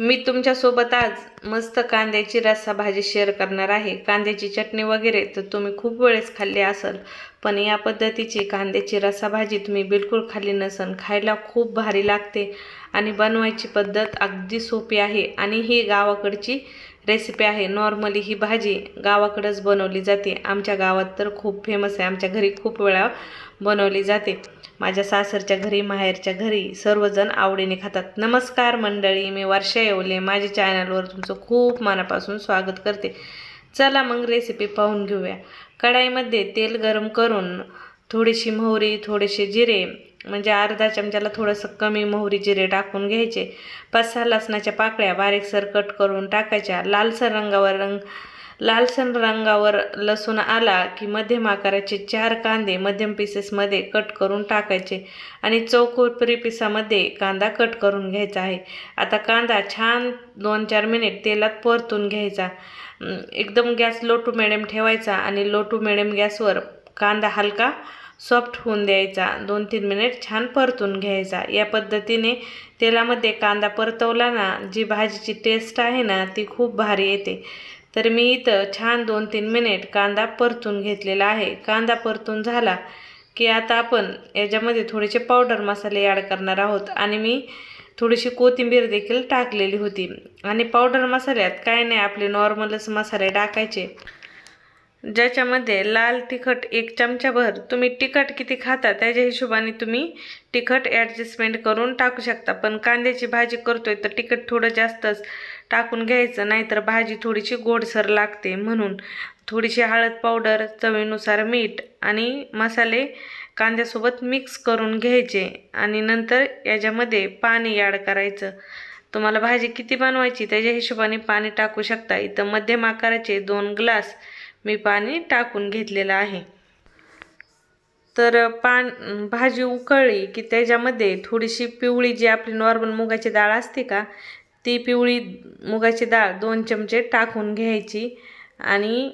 मी तुमच्यासोबत आज मस्त कांद्याची रस्सा भाजी शेअर करणार आहे. कांद्याची चटणी वगैरे तर तुम्ही खूप वेळेस खाल्ली असाल पण या पद्धतीची कांद्याची रस्सा भाजी तुम्ही बिलकुल खाल्ली नसन. खायला खूप भारी लागते. आणि बनवायची पद्धत अगदी सोपी आहे आणि ही गावाकडची रेसिपी आहे. नॉर्मली ही भाजी गावाकडंच बनवली जाते. आमच्या गावात तर खूप फेमस आहे. आमच्या घरी खूप वेळा बनवली जाते. माझ्या सासरच्या घरी माहेरच्या घरी सर्वजण आवडीने खातात. नमस्कार मंडळी मी वर्षा येवले. माझ्या चॅनलवर तुमचं खूप मनापासून स्वागत करते. चला मग रेसिपी पाहून घेऊया. कढाईमध्ये तेल गरम करून थोडीशी मोहरी थोडेसे जिरे म्हणजे अर्धा चमच्याला थोडंसं कमी मोहरी जिरे टाकून घ्यायचे. पाच सहा लसणाच्या पाकळ्या बारीकसर कट करून टाकायच्या. लालसर रंगावर रंग लालसर रंगावर लसूण आला की मध्यम आकाराचे चार कांदे मध्यम पीसेसमध्ये कट करून टाकायचे आणि चौकोपरी पिसामध्ये कांदा कट करून घ्यायचा आहे. आता कांदा छान दोन चार मिनिट तेलात परतून घ्यायचा. एकदम गॅस लो टू मिडियम ठेवायचा आणि लो टू मिडियम गॅसवर कांदा हलका सॉफ्ट होऊन द्यायचा. दोन तीन मिनिट छान परतून घ्यायचा. या पद्धतीने तेलामध्ये कांदा परतवला ना जी भाजीची टेस्ट आहे ना ती खूप भारी येते. तर मी इथं छान दोन तीन मिनिट कांदा परतून घेतलेला आहे. कांदा परतून झाला की आता आपण याच्यामध्ये थोडेसे पावडर मसाले ॲड करणार आहोत. आणि मी थोडीशी कोथिंबीर देखील टाकलेली होती. आणि पावडर मसाल्यात काय नाही आपले नॉर्मलच मसाले टाकायचे. ज्याच्यामध्ये लाल तिखट एक चमचाभर तुम्ही तिखट किती खाता त्याच्या हिशोबाने तुम्ही तिखट ॲडजस्टमेंट करून टाकू शकता. पण कांद्याची भाजी करतोय तर तिखट थोडं जास्तच टाकून घ्यायचं नाहीतर भाजी थोडीशी गोडसर लागते म्हणून. थोडीशी हळद पावडर चवीनुसार मीठ आणि मसाले कांद्यासोबत मिक्स करून घ्यायचे आणि नंतर याच्यामध्ये पाणी ॲड करायचं. तुम्हाला भाजी किती बनवायची त्याच्या हिशोबाने पाणी टाकू शकता. इथं मध्यम आकाराचे दोन ग्लास मी पाणी टाकून घेतलेलं आहे. तर पान भाजी उकळली की त्याच्यामध्ये थोडीशी पिवळी जी आपली नॉर्मल मुगाची डाळ असते का ती पिवळी मुगाची डाळ दोन चमचे टाकून घ्यायची आणि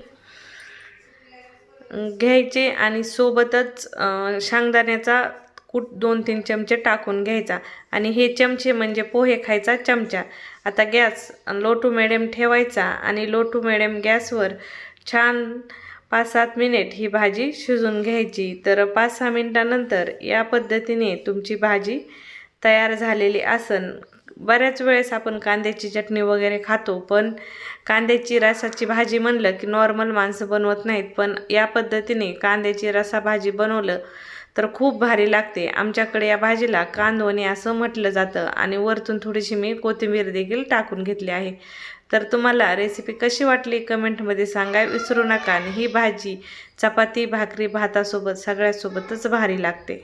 घ्यायचे आणि सोबतच शांगदाण्याचा कूट दोन तीन चमचे टाकून घ्यायचा आणि हे चमचे म्हणजे पोहे खायचा चमचा. आता गॅस लो टू मिडियम ठेवायचा आणि लो टू मिडियम गॅसवर छान पाच सात मिनिट ही भाजी शिजून घ्यायची. तर पाच सहा मिनटानंतर या पद्धतीने तुमची भाजी तयार झालेली असन. बऱ्याच वेळेस आपण कांद्याची चटणी वगैरे खातो पण कांद्याची रसाची भाजी म्हणलं की नॉर्मल माणसं बनवत नाहीत. पण या पद्धतीने कांद्याची रसा भाजी बनवलं तर खूप भारी लागते. आमच्याकडे या भाजीला कांदवणे असं म्हटलं जातं आणि वरतून थोडीशी मी कोथिंबीर देखील टाकून घेतली आहे. तर तुम्हाला रेसिपी कशी वाटली कमेंटमध्ये सांगा विसरू नका आणि ही भाजी चपाती भाकरी भातासोबत सगळ्यासोबतच भारी लागते.